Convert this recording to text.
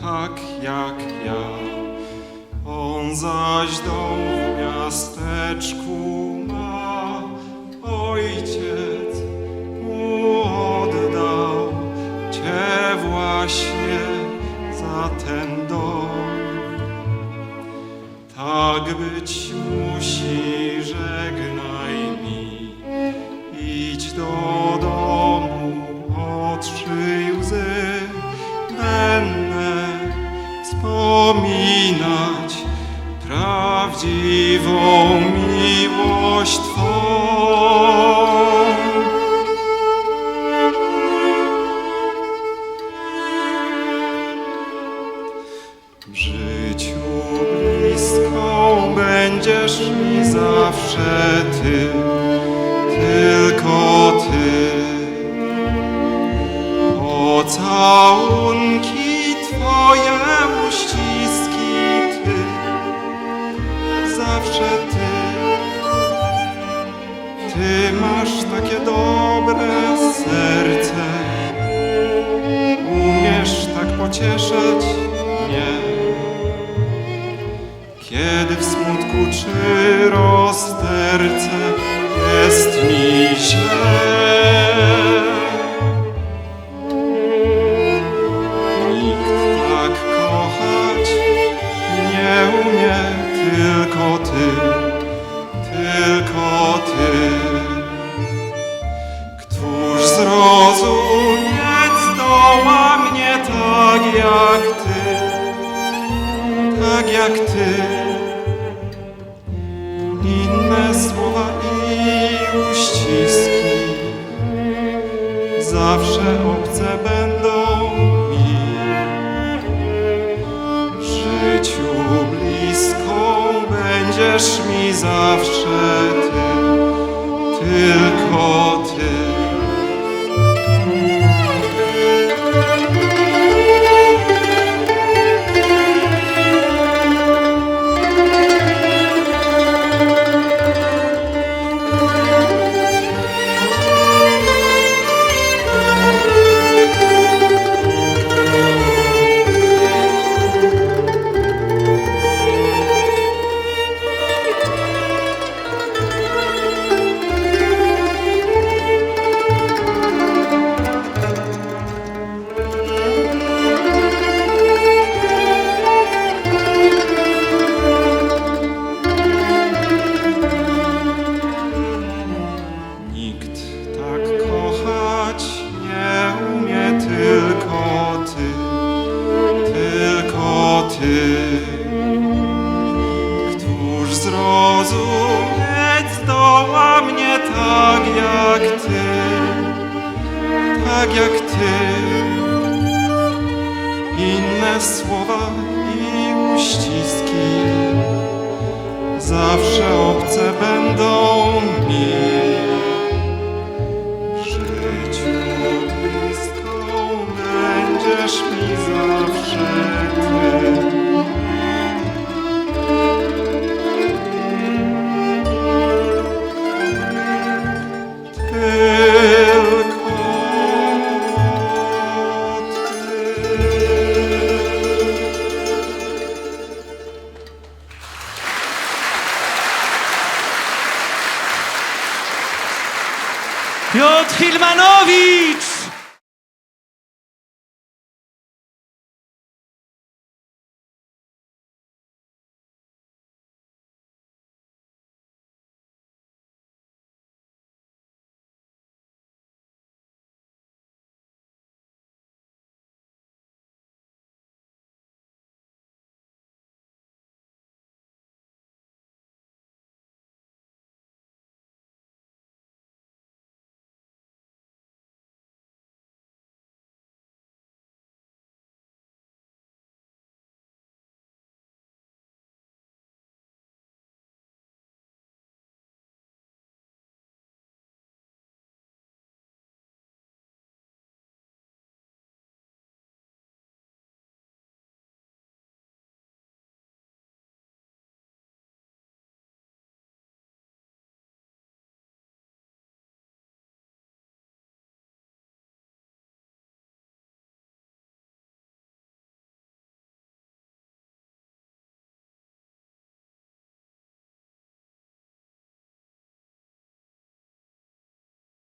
tak jak ja. On zaś dom w miasteczku ma, ojciec mu oddał cię właśnie za ten dom. Tak być wspominać prawdziwą miłość Twą. Zawsze ty. Ty masz takie dobre serce, umiesz tak pocieszyć mnie. Kiedy w smutku czy rozterce jest mi źle. Jak ty. Inne słowa i uściski zawsze obce będą mi. W życiu bliską będziesz mi zawsze ty, tylko tak jak ty. Inne słowa i uściski zawsze obce będą mi. Piotr Hilmanowicz!